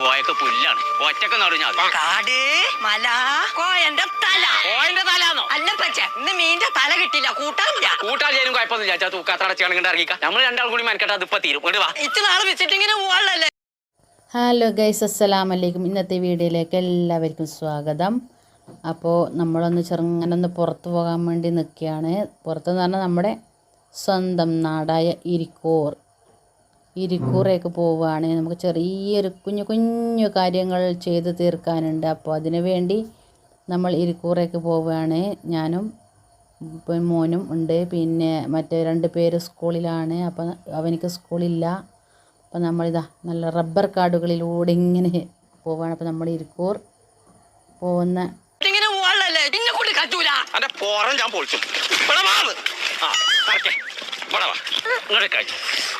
പോയൊക്കെ പുല്ലാണ്. ഒറ്റയ്ക്ക് നടുഞ്ഞാൽ കാട് മല കോയന്റെ തല. കോയന്റെ തലാന്നോ? അല്ല പച്ച ഇന്ന് മീന്റെ തല കിട്ടില്ല കൂട്ടാനില്ല കൂട്ടാളിയാലും കുഴപ്പമൊന്നുമില്ല. ചാ തൂക്കാത്തടച്ചാണെങ്കിൽ ഇറങ്ങിക്കാം. നമ്മൾ രണ്ടാൾ കൂടി മനക്കെട്ട് അതിപ്പോ തീരും. ഇങ്ങോട്ട് വാ. ഇത്ര നാൾ വിസിറ്റിങ്ങിന് പോവാളല്ലേ ഹലോ ഗൈസ് അസ്സലാം വലൈക്കും ഇന്നത്തെ വീഡിയോയിലേക്ക് എല്ലാവർക്കും സ്വാഗതം. അപ്പോൾ നമ്മളൊന്ന് ചെറുങ്ങനൊന്ന് പുറത്തു പുറത്ത് പോകാൻ വേണ്ടി നിൽക്കുകയാണ്. പുറത്തെന്ന് പറഞ്ഞാൽ നമ്മുടെ സ്വന്തം നാടായ ഇരിക്കൂർ. ഇരിക്കൂറേക്ക് പോവുകയാണെങ്കിൽ നമുക്ക് ചെറിയൊരു കുഞ്ഞു കുഞ്ഞു കാര്യങ്ങൾ ചെയ്ത് തീർക്കാനുണ്ട്. അപ്പോൾ അതിനു വേണ്ടി നമ്മൾ ഇരിക്കൂറേക്ക് പോവുകയാണ് ഞാനും മോനും ഉണ്ട്. പിന്നെ മറ്റേ രണ്ട് പേര് സ്കൂളിലാണ്. അപ്പം അവനിക്ക് സ്കൂളില്ല. അപ്പം നമ്മളിതാ നല്ല റബ്ബർ കാടുകളിലൂടെ ഇങ്ങനെ പോവുകയാണ്. അപ്പം നമ്മൾ ഇരിക്കൂർ പോകുന്ന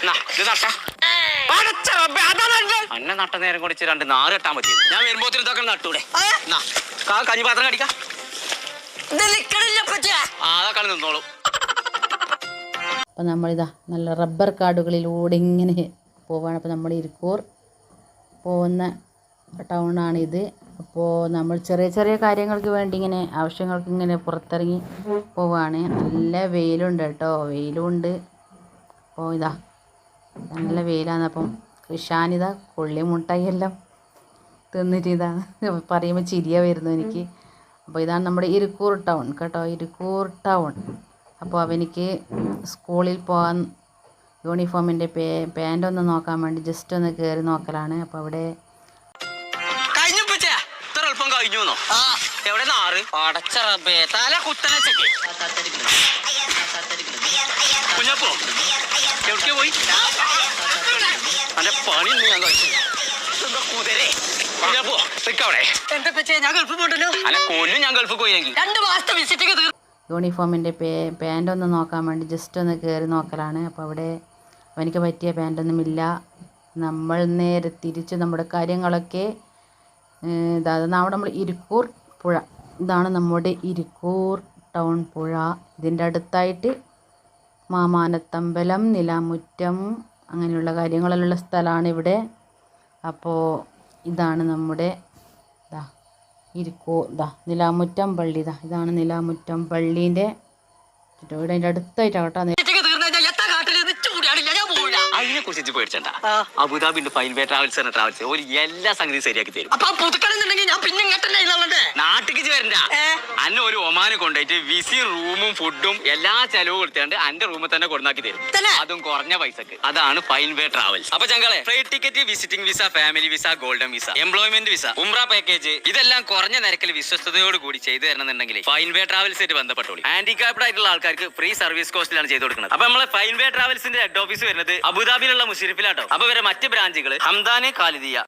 ഞാൻ അന്നെ നട്ട നേരം കുടിച്ച് രണ്ട് നാറ് കെട്ടാൻ പറ്റി ഞാൻ വരുമ്പോ ഇതൊക്കെ നട്ടൂടെ. കഞ്ഞിപാത്രം കാ കഞ്ഞി പാത്രം കടിക്കാം അതൊക്കെ നിന്നോളൂ. അപ്പം നമ്മളിതാ നല്ല റബ്ബർ കാടുകളിലൂടെ ഇങ്ങനെ പോവാണ്. അപ്പോൾ നമ്മൾ ഇരിക്കൂർ പോകുന്ന ടൗണാണിത് അപ്പോൾ നമ്മൾ ചെറിയ ചെറിയ കാര്യങ്ങൾക്ക് വേണ്ടി ഇങ്ങനെ ആവശ്യങ്ങൾക്ക് ഇങ്ങനെ പുറത്തിറങ്ങി പോവാണ്. നല്ല വെയിലുണ്ട് കേട്ടോ. വെയിലുണ്ട്. അപ്പോൾ ഇതാ നല്ല വെയിലാണ്. അപ്പം കൃഷാനിത കൊള്ളി മുട്ടായിയെല്ലാം തിന്നിട്ട് ഇതാണ്. പറയുമ്പോൾ ചിരിയ വരുന്നു എനിക്ക്. അപ്പോൾ ഇതാണ് നമ്മുടെ ഇരിക്കൂർ ടൗൺ കേട്ടോ. ഇരിക്കൂർ ടൗൺ. അപ്പോൾ അവനിക്ക് സ്കൂളിൽ പോകാൻ യൂണിഫോമിന്റെ പേ പാന്റ് ഒന്ന് നോക്കാൻ വേണ്ടി ജസ്റ്റ് ഒന്ന് കയറി നോക്കലാണ്. അപ്പോൾ അവിടെ കഴിഞ്ഞു എവിടെ നാറ് പടച്ച റബ്ബേ. തല കുഞ്ഞപ്പോ? എവിടെ പോയി? അന്റെ പണി ഞാൻ കഴിച്ചു കുതിരേ? ഞാൻ ഗൾഫ് രണ്ട് മാസത്തെ വിസിറ്റിങ് തീർ യൂണിഫോമിന്റെ പേ പാന്റ് ഒന്ന് നോക്കാൻ വേണ്ടി ജസ്റ്റ് ഒന്ന് കയറി നോക്കലാണ്. അപ്പോൾ അവിടെ അവനിക്ക് പറ്റിയ പാന്റൊന്നുമില്ല നമ്മൾ നേരെ തിരിച്ച് നമ്മുടെ കാര്യങ്ങളൊക്കെ അതായത് ഇതാ അവിടെ നമ്മൾ ഇരിക്കൂർ പുഴ. ഇതാണ് നമ്മുടെ ഇരിക്കൂർ ടൗൺ പുഴ. ഇതിന്റെ അടുത്തായിട്ട് മാമാനത്തമ്പലം നിലാമുറ്റം അങ്ങനെയുള്ള കാര്യങ്ങളെല്ലാം സ്ഥലമാണ് ഇവിടെ. അപ്പോൾ ഇതാണ് നമ്മുടെ ഇതാ ഇരിക്കോ ഇതാ നിലാമുറ്റം പള്ളി ഇതാ ഇതാണ് നിലാമുറ്റം പള്ളീന്റെ ഇവിടെ അതിന്റെ അടുത്തായിട്ടാണ് കേട്ടോ വിസിറ്റിങ് തീർന്നു കഴിഞ്ഞാൽ എത്ര കാട്ടിൽ നിച്ചു കൂടിയാണില്ല ഞാൻ പോവില്ല. അതിനെ കുറിച്ച് പേടിച്ചണ്ട. ആ. അബുദാബി ഉണ്ട് ഫൈൻ വേ ട്രാവൽസ് ട്രാവൽസ് ഒരു എല്ലാ സംഗതിയും ശരിയാക്കി തരും. അപ്പൊ പുതുക്കണമെന്നുണ്ടെങ്കിൽ ഞാൻ പിന്നെ നാട്ടിക്ക് വരണ്ട. ഏ? അന്നെ ഒരു ഒമാന് കൊണ്ടുപോയിട്ട് വിസി റൂമും ഫുഡും എല്ലാ ചെലവും കൊടുത്താണ്ട് അന്റെ റൂമിൽ തന്നെ കൊടുന്നാക്കി തരും? അതും കുറഞ്ഞ പൈസക്ക്. അതാണ് ഫൈൻ വേ ട്രാവൽസ് അപ്പൊ ചങ്കളെ flight ticket visiting visa family visa golden visa employment visa ഉംറ പാക്കേജ് ഇതെല്ലാം കുറഞ്ഞ നിരക്കിൽ വിശ്വസ്തയോട് കൂടി ചെയ്തു തരണമെന്നുണ്ടെങ്കിൽ ഫൈൻ വേ ട്രാവൽസ് ആയിട്ട് ബന്ധപ്പെട്ടോളൂ ഹാൻഡിക്കാപ്ഡ് ആയിട്ടുള്ള ആൾക്കാർക്ക് ഫ്രീ സർവീസ് കോസ്റ്റിലാണ് ചെയ്തു കൊടുക്കുന്നത്. അപ്പൊ നമ്മളെ ഫൈൻ വേ ട്രാവൽസിന്റെ ഹെഡ് ഓഫീസ് വരുന്നത് അബുദാബിയിലുള്ള മുഷരിഫിലാട്ടോ. അപ്പൊ വരെ മറ്റ് ബ്രാഞ്ചുകൾ ഹംദാനെ ഖാലിദിയ